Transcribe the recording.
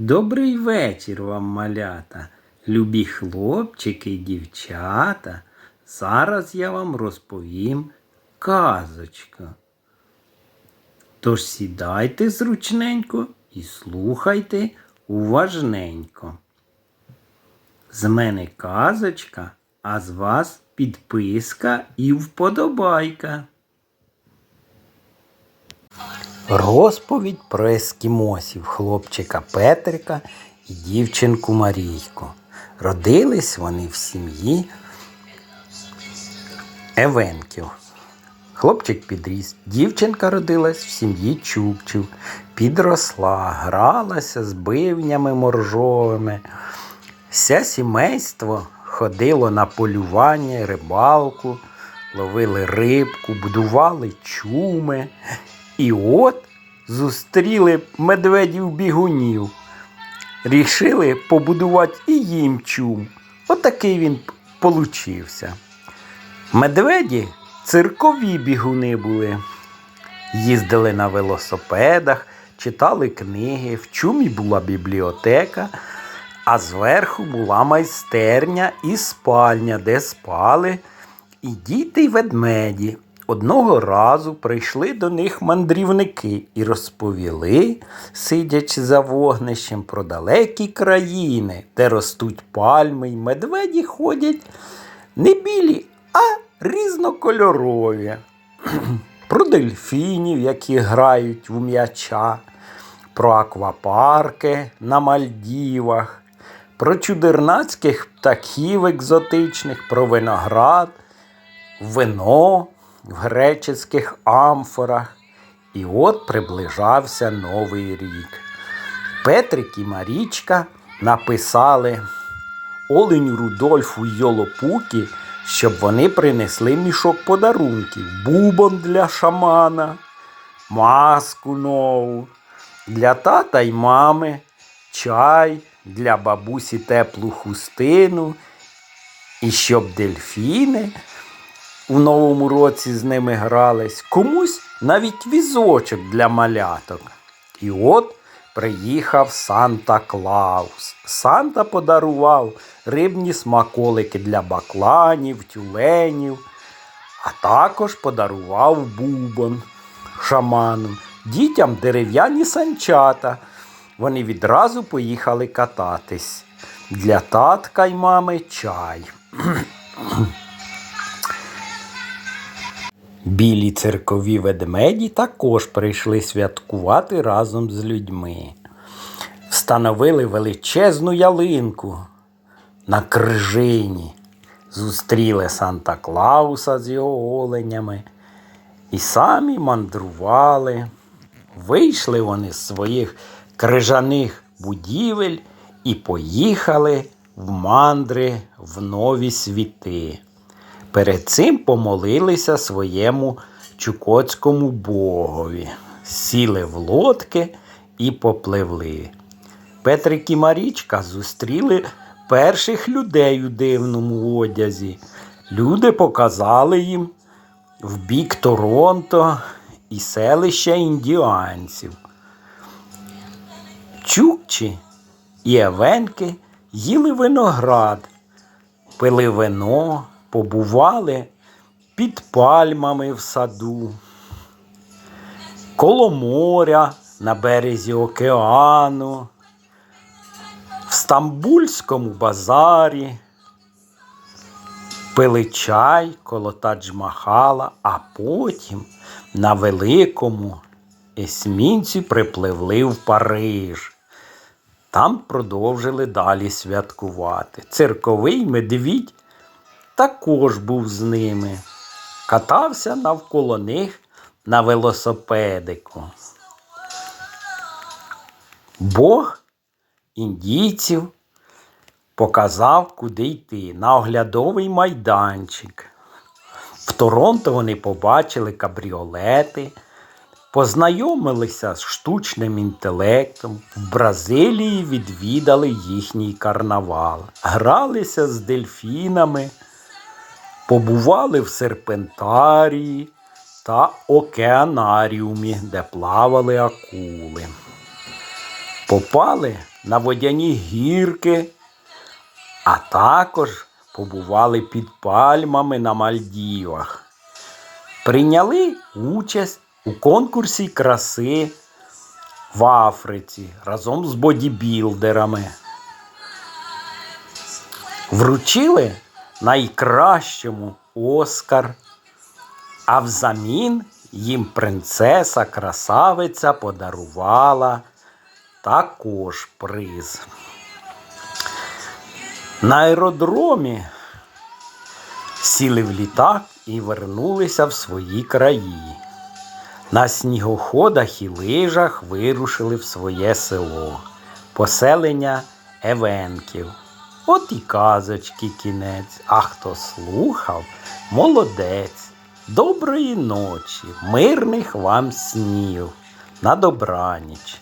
Добрий вечір вам, малята, любі хлопчики й дівчата. Зараз я вам розповім казочку. Тож сідайте зручненько і слухайте уважненько. З мене казочка, а з вас підписка і вподобайка. Розповідь про ескімосів, хлопчика Петрика і дівчинку Марійку. Родились вони в сім'ї Евенків. Хлопчик підріс, дівчинка родилась в сім'ї Чукчів, підросла, гралася з бивнями моржовими. Все сімейство ходило на полювання, рибалку, ловили рибку, будували чуми. І от зустріли медведів бігунів. Рішили побудувати і їм чум. Отакий він получився. Медведі циркові бігуни були. Їздили на велосипедах, читали книги, в чумі була бібліотека, а зверху була майстерня і спальня, де спали і діти й ведмеді. Одного разу прийшли до них мандрівники і розповіли, сидячи за вогнищем, про далекі країни, де ростуть пальми й медведі ходять не білі, а різнокольорові. Про дельфінів, які грають в м'яча, про аквапарки на Мальдівах, про чудернацьких птахів екзотичних, про виноград, вино в греческих амфорах. І от приближався Новий рік. Петрик і Марічка написали Оленю Рудольфу й Йолопукі, щоб вони принесли мішок подарунків, бубон для шамана, маску нову, для тата й мами, чай, для бабусі теплу хустину, і щоб дельфіни у новому році з ними грались, комусь навіть візочок для маляток. І от приїхав Санта Клаус. Санта подарував рибні смаколики для бакланів, тюленів, а також подарував бубон шаману, дітям дерев'яні санчата. Вони відразу поїхали кататись. Для татка й мами чай. Білі циркові ведмеді також прийшли святкувати разом з людьми. Встановили величезну ялинку на крижині. Зустріли Санта Клауса з його оленями і самі мандрували. Вийшли вони з своїх крижаних будівель і поїхали в мандри в нові світи. Перед цим помолилися своєму чукотському богові, сіли в лодки і попливли. Петрик і Марічка зустріли перших людей у дивному одязі. Люди показали їм в бік Торонто і селища індіанців. Чукчі і Евенки їли виноград, пили вино, побували під пальмами в саду, коло моря на березі океану, в Стамбульському базарі, пили чай коло Тадж-Махала, а потім на великому есмінці припливли в Париж. Там продовжили далі святкувати. Цирковий медвідь також був з ними. Катався навколо них на велосипедику. Бог індійців показав, куди йти на оглядовий майданчик. В Торонто вони побачили кабріолети, познайомилися з штучним інтелектом, в Бразилії відвідали їхній карнавал, гралися з дельфінами, побували в серпентарії та океанаріумі, де плавали акули. Попали на водяні гірки, а також побували під пальмами на Мальдівах. Прийняли участь у конкурсі краси в Африці разом з бодібілдерами. Вручили найкращому Оскар, а взамін їм принцеса красавиця подарувала також приз. На аеродромі сіли в літак і вернулися в свої краї. На снігоходах і лижах вирушили в своє село, поселення Евенків. От і казочки кінець, а хто слухав, молодець. Доброї ночі, мирних вам снів, на добраніч.